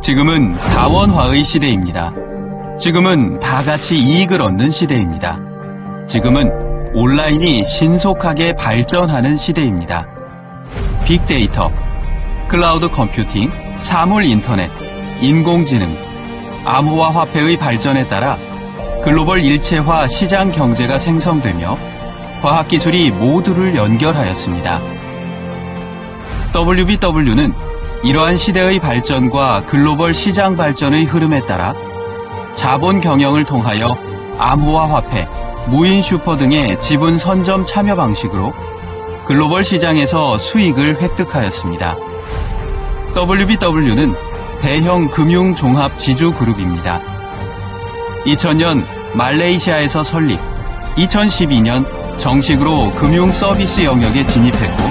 지금은 다원화의 시대입니다. 지금은 다 같이 이익을 얻는 시대입니다. 지금은 온라인이 신속하게 발전하는 시대입니다. 빅데이터, 클라우드 컴퓨팅, 사물 인터넷, 인공지능, 암호화 화폐의 발전에 따라 글로벌 일체화 시장 경제가 생성되며 과학기술이 모두를 연결하였습니다. WBW는 이러한 시대의 발전과 글로벌 시장 발전의 흐름에 따라 자본 경영을 통하여 암호화 화폐, 무인 슈퍼 등의 지분 선점 참여 방식으로 글로벌 시장에서 수익을 획득하였습니다. WBW는 대형 금융 종합 지주 그룹입니다. 2000년 말레이시아에서 설립, 2012년 정식으로 금융 서비스 영역에 진입했고,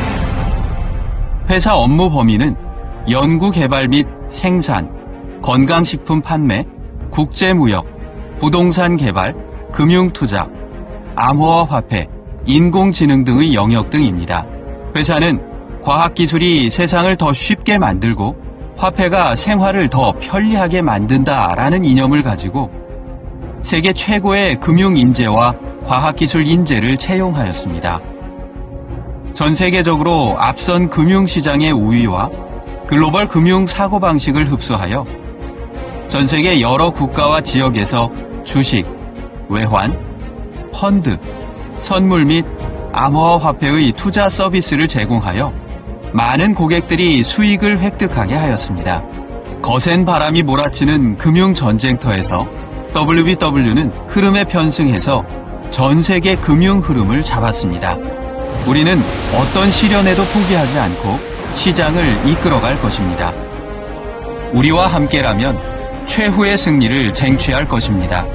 회사 업무 범위는 연구 개발 및 생산, 건강식품 판매, 국제무역, 부동산 개발, 금융투자, 암호화 화폐, 인공지능 등의 영역 등입니다. 회사는 과학기술이 세상을 더 쉽게 만들고 화폐가 생활을 더 편리하게 만든다 라는 이념을 가지고 세계 최고의 금융 인재와 과학기술 인재를 채용하였습니다. 전 세계적으로 앞선 금융시장의 우위와 글로벌 금융 사고방식을 흡수하여 전 세계 여러 국가와 지역에서 주식, 외환, 펀드, 선물 및 암호화 화폐의 투자 서비스를 제공하여 많은 고객들이 수익을 획득하게 하였습니다. 거센 바람이 몰아치는 금융 전쟁터에서 WBW는 흐름에 편승해서 전 세계 금융 흐름을 잡았습니다. 우리는 어떤 시련에도 포기하지 않고 시장을 이끌어갈 것입니다. 우리와 함께라면 최후의 승리를 쟁취할 것입니다.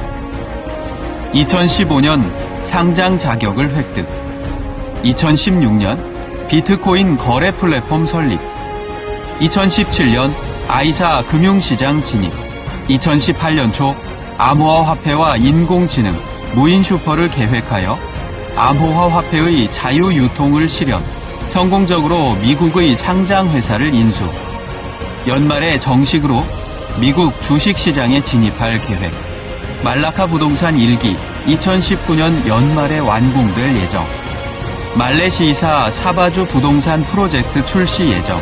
2015년 상장 자격을 획득. 2016년 비트코인 거래 플랫폼 설립. 2017년 아이사 금융시장 진입. 2018년 초 암호화 화폐와 인공지능, 무인 슈퍼를 계획하여 암호화 화폐의 자유 유통을 실현. 성공적으로 미국의 상장 회사를 인수. 연말에 정식으로 미국 주식시장에 진입할 계획. 말라카 부동산 1기 2019년 연말에 완공될 예정. 말레시이사 사바주 부동산 프로젝트 출시 예정.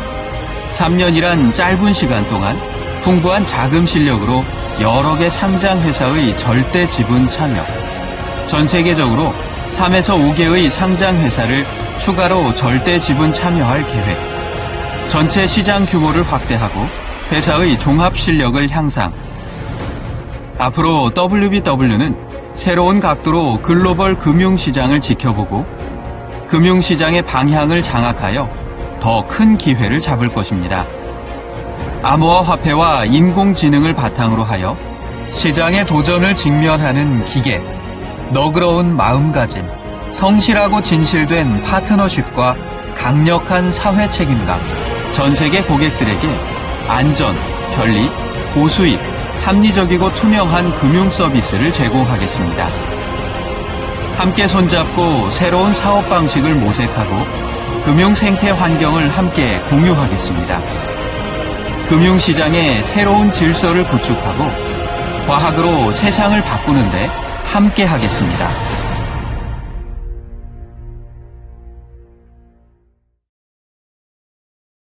3년이란 짧은 시간 동안 풍부한 자금 실력으로 여러 개 상장 회사의 절대 지분 참여. 전 세계적으로 3에서 5개의 상장 회사를 추가로 절대 지분 참여할 계획. 전체 시장 규모를 확대하고 회사의 종합 실력을 향상. 앞으로 WBW는 새로운 각도로 글로벌 금융시장을 지켜보고 금융시장의 방향을 장악하여 더 큰 기회를 잡을 것입니다. 암호화 화폐와 인공지능을 바탕으로 하여 시장의 도전을 직면하는 기계, 너그러운 마음가짐, 성실하고 진실된 파트너십과 강력한 사회 책임감, 전 세계 고객들에게 안전, 편리, 고수익, 합리적이고 투명한 금융 서비스를 제공하겠습니다. 함께 손잡고 새로운 사업 방식을 모색하고 금융 생태 환경을 함께 공유하겠습니다. 금융시장의 새로운 질서를 구축하고 과학으로 세상을 바꾸는데 함께 하겠습니다.